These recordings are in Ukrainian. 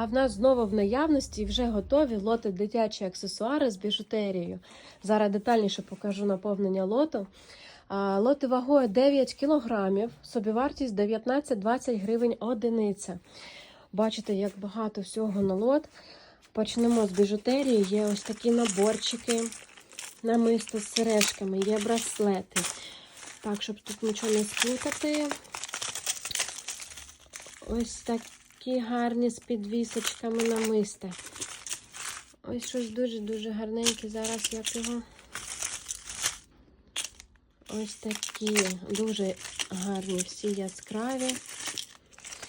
А в нас знову в наявності вже готові лоти дитячі аксесуари з біжутерією. Зараз детальніше покажу наповнення лоту. Лоти вагою 9 кілограмів, собівартість 19-20 гривень одиниця. Бачите, як багато всього на лот. Почнемо з біжутерії. Є ось такі наборчики, намисто з сережками, є браслети. Так, щоб тут нічого не сплутати. Ось такі гарні з підвісочками намисти. Ось щось дуже-дуже гарненьке. Зараз як його. Ось такі дуже гарні, всі яскраві.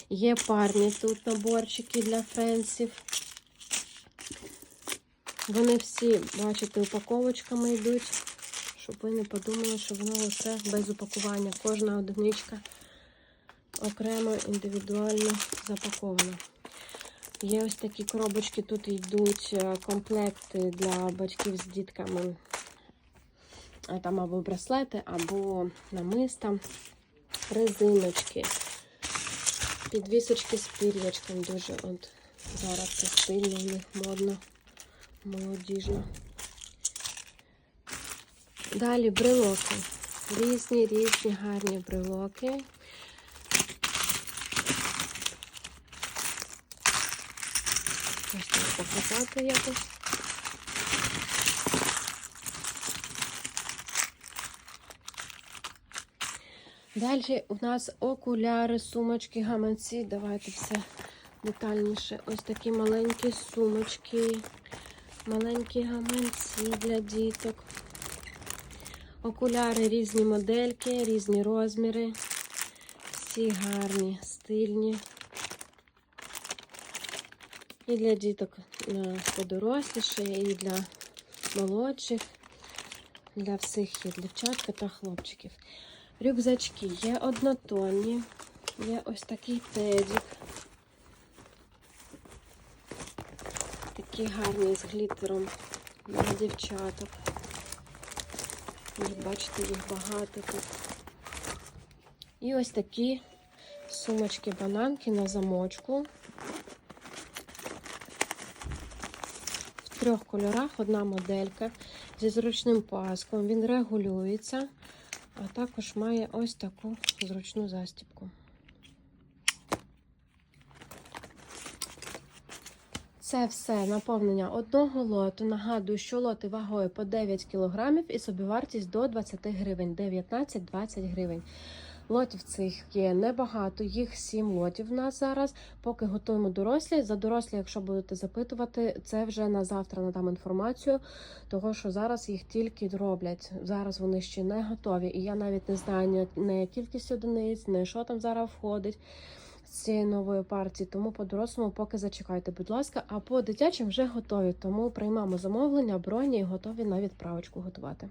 Є парні тут наборчики для френсів. Вони всі, бачите, упаковочками йдуть, щоб ви не подумали, що воно все без упакування. Кожна одиничка окремо індивідуально запакована. Є ось такі коробочки, тут йдуть е, комплекти для батьків з дітками. Там або браслети, або намиста, резиночки, підвісочки з пір'ячком. Дуже от зараз це стильно, в них модно, молодіжно. Далі брелоки. Різні, різні гарні брелоки. Ось так показати якось. Далі у нас окуляри, сумочки, гаманці. Давайте все детальніше. Ось такі маленькі сумочки, маленькі гаманці для діток. Окуляри різні модельки, різні розміри. Всі гарні, стильні. І для діток е, подоросліше, і для молодших, для всіх є дівчатка та хлопчиків. Рюкзачки є однотонні, є ось такий тедік. Такі гарні з глітером для дівчаток. Їх, бачите, їх багато тут. І ось такі сумочки-бананки на замочку. Трьох кольорах одна моделька зі зручним паском. Він регулюється, а також має ось таку зручну застібку. Це все наповнення одного лоту. Нагадую, що лоти вагою по 9 кг і собівартість до 20 гривень, 19-20 гривень. Лотів цих є небагато, їх 7 лотів в нас зараз. Поки готуємо дорослі. За дорослі, якщо будете запитувати, це вже на завтра надам інформацію, того що зараз їх тільки роблять. Зараз вони ще не готові. І я навіть не знаю не кількість одиниць, не що там зараз входить з цієї нової партії. Тому по дорослому поки зачекайте, будь ласка, а по дитячим вже готові. Тому приймаємо замовлення, броні і готові на відправочку готувати.